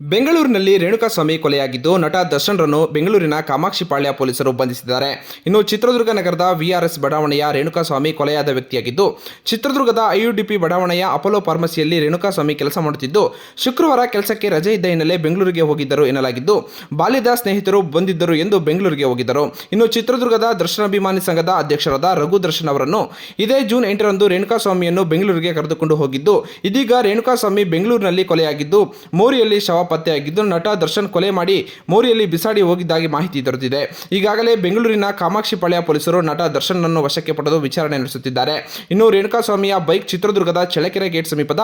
ಬೆಂಗಳೂರಿನಲ್ಲಿ ರೇಣುಕಾಸ್ವಾಮಿ ಕೊಲೆಯಾಗಿದ್ದು ನಟ ದರ್ಶನ್ರನ್ನು ಬೆಂಗಳೂರಿನ ಕಾಮಾಕ್ಷಿಪಾಳ್ಯ ಪೊಲೀಸರು ಬಂಧಿಸಿದ್ದಾರೆ. ಇನ್ನು ಚಿತ್ರದುರ್ಗ ನಗರದ ವಿಆರ್ಎಸ್ ಬಡಾವಣೆಯ ರೇಣುಕಾಸ್ವಾಮಿ ಕೊಲೆಯಾದ ವ್ಯಕ್ತಿಯಾಗಿದ್ದು, ಚಿತ್ರದುರ್ಗದ ಐಯುಡಿಪಿ ಬಡಾವಣೆಯ ಅಪೋಲೋ ಫಾರ್ಮಸಿಯಲ್ಲಿ ರೇಣುಕಾಸ್ವಾಮಿ ಕೆಲಸ ಮಾಡುತ್ತಿದ್ದು, ಶುಕ್ರವಾರ ಕೆಲಸಕ್ಕೆ ರಜೆ ಇದ್ದ ಹಿನ್ನೆಲೆ ಬೆಂಗಳೂರಿಗೆ ಹೋಗಿದ್ದರು ಎನ್ನಲಾಗಿದ್ದು, ಬಾಲ್ಯದ ಸ್ನೇಹಿತರು ಬಂದಿದ್ದರು ಎಂದು ಬೆಂಗಳೂರಿಗೆ ಹೋಗಿದ್ದರು. ಇನ್ನು ಚಿತ್ರದುರ್ಗದ ದರ್ಶನಾಭಿಮಾನಿ ಸಂಘದ ಅಧ್ಯಕ್ಷರಾದ ರಘು ದರ್ಶನ್ ಅವರನ್ನು ಇದೇ ಜೂನ್ ಎಂಟರಂದು ರೇಣುಕಾಸ್ವಾಮಿಯನ್ನು ಬೆಂಗಳೂರಿಗೆ ಕರೆದುಕೊಂಡು ಹೋಗಿದ್ದು, ಇದೀಗ ರೇಣುಕಾಸ್ವಾಮಿ ಬೆಂಗಳೂರಿನಲ್ಲಿ ಕೊಲೆಯಾಗಿದ್ದು, ಮೋರಿಯಲ್ಲಿ ಶವ ಪತ್ತೆಯಾಗಿದ್ದು ನಟ ದರ್ಶನ್ ಕೊಲೆ ಮಾಡಿ ಮೋರಿಯಲ್ಲಿ ಬಿಸಾಡಿ ಹೋಗಿದ್ದಾಗಿ ಮಾಹಿತಿ ದೊರೆತಿದೆ. ಈಗಾಗಲೇ ಬೆಂಗಳೂರಿನ ಕಾಮಾಕ್ಷಿಪಾಳ್ಯ ಪೊಲೀಸರು ನಟ ದರ್ಶನ್ನನ್ನು ವಶಕ್ಕೆ ಪಡೆದು ವಿಚಾರಣೆ ನಡೆಸುತ್ತಿದ್ದಾರೆ. ಇನ್ನು ರೇಣುಕಾಸ್ವಾಮಿಯ ಬೈಕ್ ಚಿತ್ರದುರ್ಗದ ಚಳಕೆರೆ ಗೇಟ್ ಸಮೀಪದ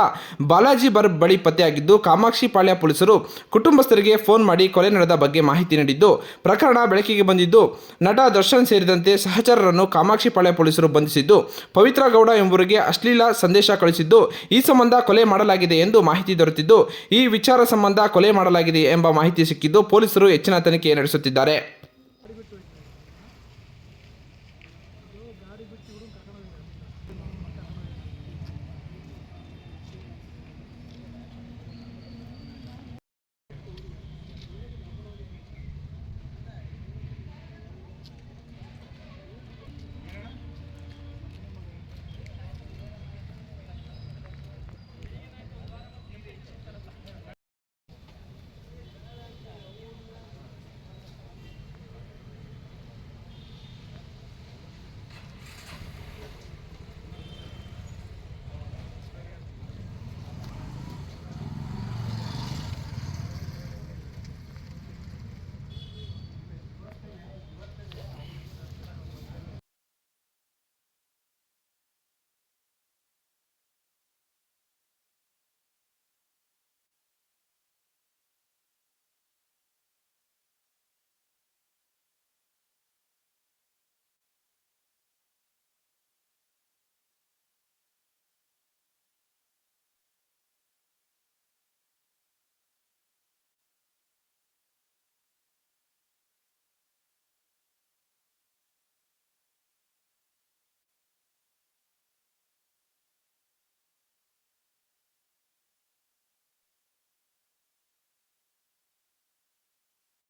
ಬಾಲಾಜಿ ಬರ್ ಬಳಿ ಪತ್ತೆಯಾಗಿದ್ದು ಕಾಮಾಕ್ಷಿಪಾಳ್ಯ ಪೊಲೀಸರು ಕುಟುಂಬಸ್ಥರಿಗೆ ಫೋನ್ ಮಾಡಿ ಕೊಲೆ ನಡೆದ ಬಗ್ಗೆ ಮಾಹಿತಿ ನೀಡಿದ್ದು, ಪ್ರಕರಣ ಬೆಳಕಿಗೆ ಬಂದಿದ್ದು, ನಟ ದರ್ಶನ್ ಸೇರಿದಂತೆ ಸಹಚರರನ್ನು ಕಾಮಾಕ್ಷಿಪಾಳ್ಯ ಪೊಲೀಸರು ಬಂಧಿಸಿದ್ದು, ಪವಿತ್ರ ಗೌಡ ಎಂಬುವರಿಗೆ ಅಶ್ಲೀಲ ಸಂದೇಶ ಕಳಿಸಿದ್ದು, ಈ ಸಂಬಂಧ ಕೊಲೆ ಮಾಡಲಾಗಿದೆ ಎಂದು ಮಾಹಿತಿ ದೊರೆತಿದ್ದು, ಈ ವಿಚಾರ ಸಂಬಂಧ ಕೊಲೆ ಮಾಡಲಾಗಿದೆ ಎಂಬ ಮಾಹಿತಿ ಸಿಕ್ಕಿದ್ದು ಪೊಲೀಸರು ಹೆಚ್ಚಿನ ತನಿಖೆ ನಡೆಸುತ್ತಿದ್ದಾರೆ.